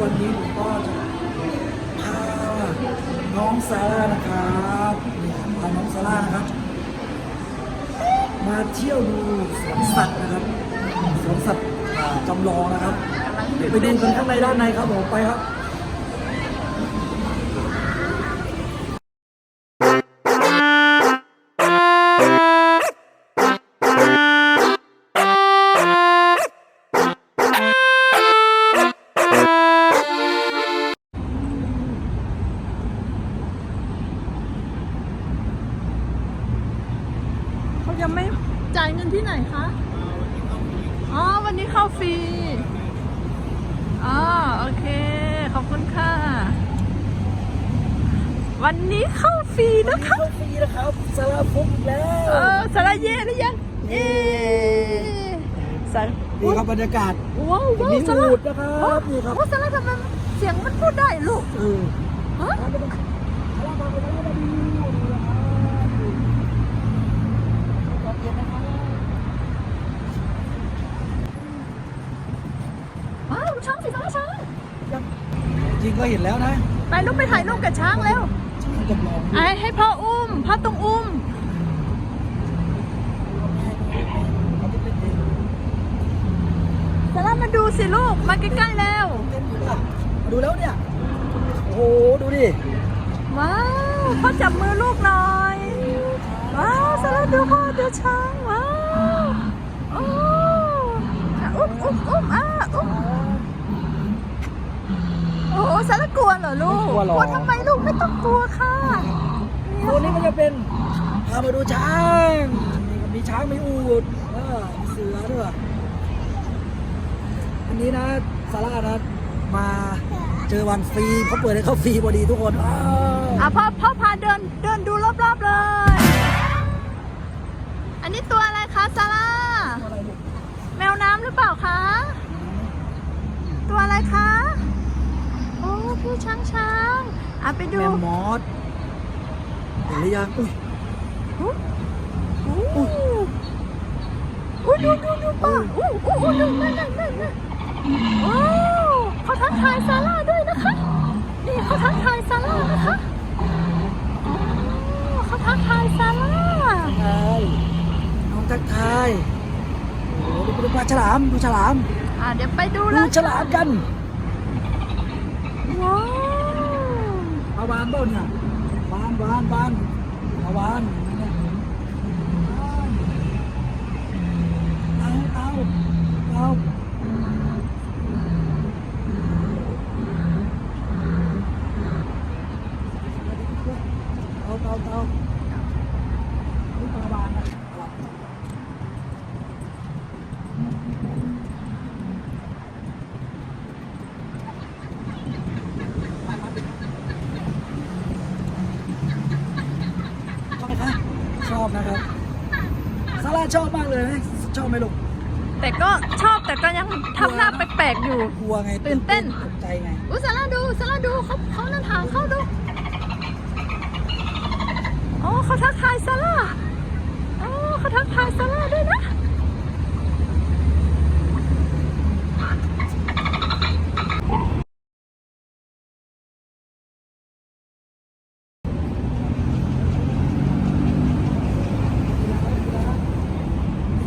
วันนี้ผมก็จะพาน้องซาร่านะครับนี่ครับพาน้องซาร่านะครับ มาเที่ยวดูสวนสัตว์นะครับสวนสัตว์จำลองนะครับ ไปดูกันข้างในด้านในครับผมไปครับ ที่ไหนคะ อ๋อ วันนี้เข้าฟรี อ๋อ โอเค ขอบคุณค่ะ วันนี้เข้าฟรีนะคะเข้าฟรีนะครับซาร่าพบอีกแล้ว เออสาระเย่หรือยังเอ๊สาระนี่ครับบรรยากาศ ว้าวว้าวมีสาระอูฐนะครับว้าวนี่ครับว้าวสาระทำไมเสียงมันพูดได้ลูกเออฮะว้าว ช้างสิช้างช้างจริงก็เห็นแล้วนะไปลูกไปถ่ายรูปกับช้างเร็วช้างจำลองไอ้ให้พ่ออุ้มพ่อต้องอุ้มสาระมาดูสิลูกมาใกล้ๆแล้วเต้นอยู่ป่ะดูแล้วเนี่ยโอ้โหดูดิว้าวพ่อจับมือลูกหน่อยว้าวสาระดูพ่อดูช้างว้าวโอ้อะอุ้มอุ้มอุ้มอะอุ้มโอ้โหสาระกลัวเหรอลูกกลัวหรอกลัวทำไมลูกไม่ต้องกลัวค่ะตัวนี้มันจะเป็นพามาดูช้างนี่ก็มีช้างมีอูฐเออมีเสือด้วยอันนี้นะซาร่านะมาเจอวันฟรีเขาเปิดให้เข้าฟรีพอดีทุกคนอ้าวอะพ่อพ่อพาเดินเดินดูรอบๆเลย อันนี้ตัวอะไรคะซาร่า อะไรลูกแมวน้ำหรือเปล่าคะ ตัวอะไรคะ โอ้พี่ช้างช้างอะไปดูแมมมอสเห็นหรือยังอุ้ยอู้อู้อู้ดูดูดูป่ะอู้อู้อู้ดูนั่นนั่นนั่นนั่นโอ้เขาทักทายซาร่าด้วยนะคะนี่เขาทักทายซาร่านะคะโอ้เขาทักทายซาร่าใช่น้องทักทายโอ้โหดูดูปลาฉลามดูฉลามอะเดี๋ยวไปดูดูแล้วฉลามกันว้าว เอาวานเปล่าเนี่ยวานวานวานเอาวานเนี่ยเอาเอาเอาเอาเอาเอานี่ปลาวานนะชอบไหมคะช อบนะครับซาร่าชอบมากเลยนะชอบไหมลูกแต่ก็ชอบแต่ก็ยังทำหน้าแปลกๆอยู่ กลัวไงตื่นเต้น ตกใจไงอุ้ยซาร่าดูซาร่าดูเขาเขานั่นทางเข้าดูโอ้เขาทักทายซาร่าโอ้เขาทักทายซาร่าด้วยนะ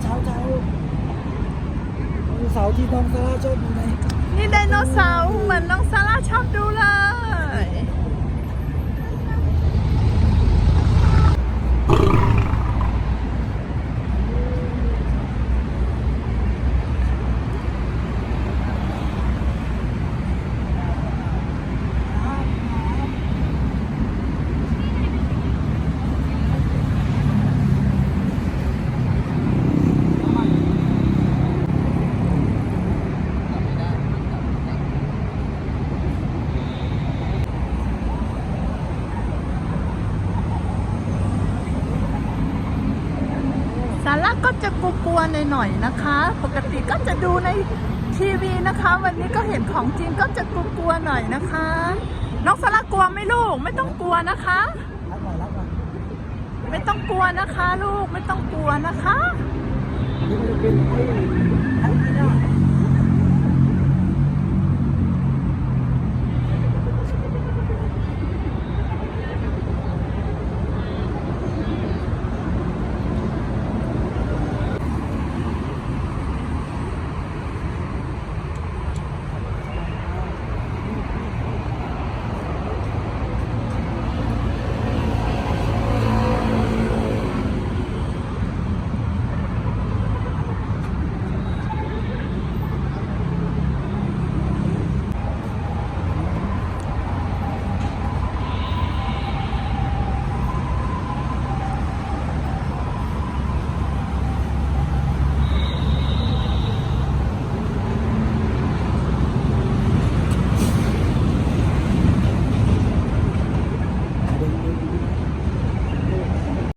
เช้าเช้าเสาร์ ที่น้องซาราชอบอยู่ไงนี่ไดโนเสาร์เหมือนน้องซาร่าชอบดูเลย ซาร่า ก็จะกลัวๆหน่อยๆนะคะ ปกติก็จะดูในทีวีนะคะ วันนี้ก็เห็นของจริงก็จะกลัวๆหน่อยนะคะ น้องซาร่ากลัวไหมลูกไม่ต้องกลัวนะคะ ไม่ต้องกลัวนะคะ ลูกไม่ต้องกลัวนะคะ